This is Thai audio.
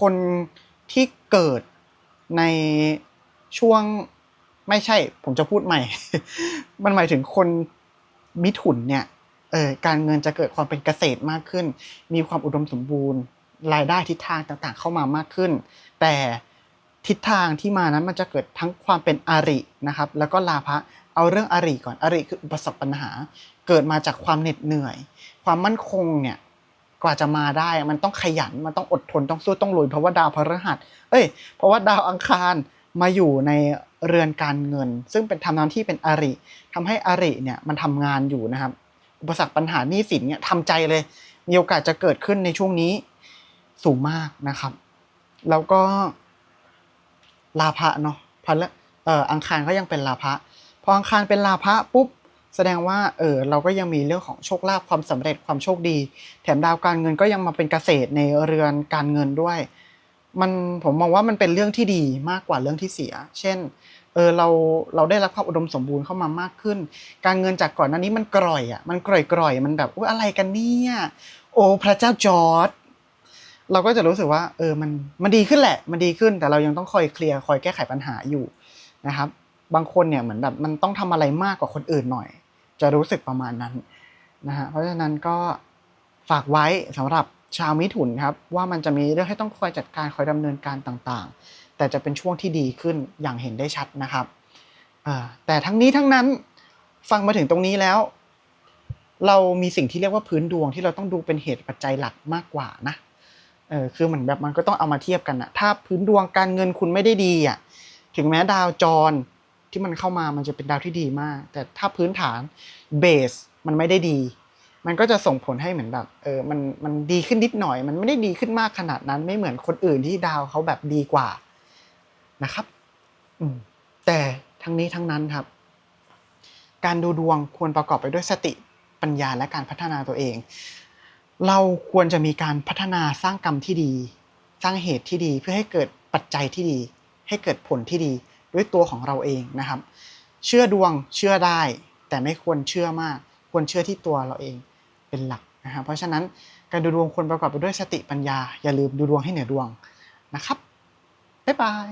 คนที่เกิดในช่วงไม่ใช่ ผมจะพูดใหม่ มันหมายถึงคนมิถุนเนี่ยเออการเงินจะเกิดความเป็นเกษตรมากขึ้น มีความอุดมสมบูรณ์ รายได้ทิศทางต่างๆ เข้ามามากขึ้น แต่ทิศทางที่มานั้นมันจะเกิดทั้งความเป็นอรินะครับ แล้วก็ลาภะเอาเรื่องอริก่อนอริคืออุปสรรคปัญหา เกิดมาจากความเหน็ดเหนื่อย ความมั่นคงเนี่ย กว่าจะมาได้มันต้องขยันมันต้องอดทนต้องสู้ต้องลุยเพราะว่าดาวพฤหัส เอ้ย เพราะว่าดาวอังคารมาอยู่ในเรือนการเงิน ซึ่งเป็นทำหน้าที่เป็นอริทำให้อริเนี่ยมันทำงานอยู่นะครับ อุปสรรคปัญหาหนี้สินเนี่ยทำใจเลย มีโอกาสจะเกิดขึ้นในช่วงนี้สูงมากนะครับ แล้วก็ลาภะเนาะพันละเอ่ออังคารก็ยังเป็นลาภะพออังคารเป็นลาภะปุ๊บ แสดงว่าเออเราก็ยังมีเรื่องของโชคลาภความสำเร็จความโชคดี แถมดาวการเงินก็ยังมาเป็นเกษตรในเรือนการเงินด้วย มันผมมองว่ามันเป็นเรื่องที่ดีมากกว่าเรื่องที่เสีย เช่นเออเราเราได้รับความอุดมสมบูรณ์เข้ามามากขึ้น การเงินจากก่อนหน้านี้มันกร่อยอะมันกร่อยกร่อยมันแบบอุ้ยอะไรกันเนี่ยโอ้พระเจ้าจอร์ดเราก็จะรู้สึกว่าเออมันมันดีขึ้นแหละ มันดีขึ้นแต่เรายังต้องคอยเคลียร์คอยแก้ไขปัญหาอยู่นะครับ บางคนเนี่ยเหมือนแบบมันต้องทำอะไรมากกว่าคนอื่นหน่อย จะรู้สึกประมาณนั้นนะฮะเพราะฉะนั้นก็ฝากไว้สำหรับชาวมิถุนครับว่ามันจะมีเรื่องให้ต้องคอยจัดการคอยดำเนินการต่างๆ แต่จะเป็นช่วงที่ดีขึ้นอย่างเห็นได้ชัดนะครับแต่ทั้งนี้ทั้งนั้นฟังมาถึงตรงนี้แล้ว เรามีสิ่งที่เรียกว่าพื้นดวงที่เราต้องดูเป็นเหตุปัจจัยหลักมากกว่านะเออคือเหมือนแบบมันก็ต้องเอามาเทียบกันนะถ้าพื้นดวงการเงินคุณไม่ได้ดีอะถึงแม้ดาวจร ที่มันเข้ามามันจะเป็นดาวที่ดีมาก แต่ถ้าพื้นฐานเบสมันไม่ได้ดี มันก็จะส่งผลให้เหมือนแบบเออมันมันดีขึ้นนิดหน่อย มันไม่ได้ดีขึ้นมากขนาดนั้น ไม่เหมือนคนอื่นที่ดาวเขาแบบดีกว่านะครับ อืมแต่ทั้งนี้ทั้งนั้นครับ การดูดวงควรประกอบไปด้วยสติปัญญาและการพัฒนาตัวเอง เราควรจะมีการพัฒนาสร้างกรรมที่ดี สร้างเหตุที่ดีเพื่อให้เกิดปัจจัยที่ดี ให้เกิดผลที่ดี ด้วยตัวของเราเองนะครับ เชื่อดวงเชื่อได้ แต่ไม่ควรเชื่อมาก ควรเชื่อที่ตัวเราเองเป็นหลักนะครับเพราะฉะนั้นการดูดวงควรประกอบไปด้วยสติปัญญา อย่าลืมดูดวงให้เหนือดวงนะครับบ๊ายบาย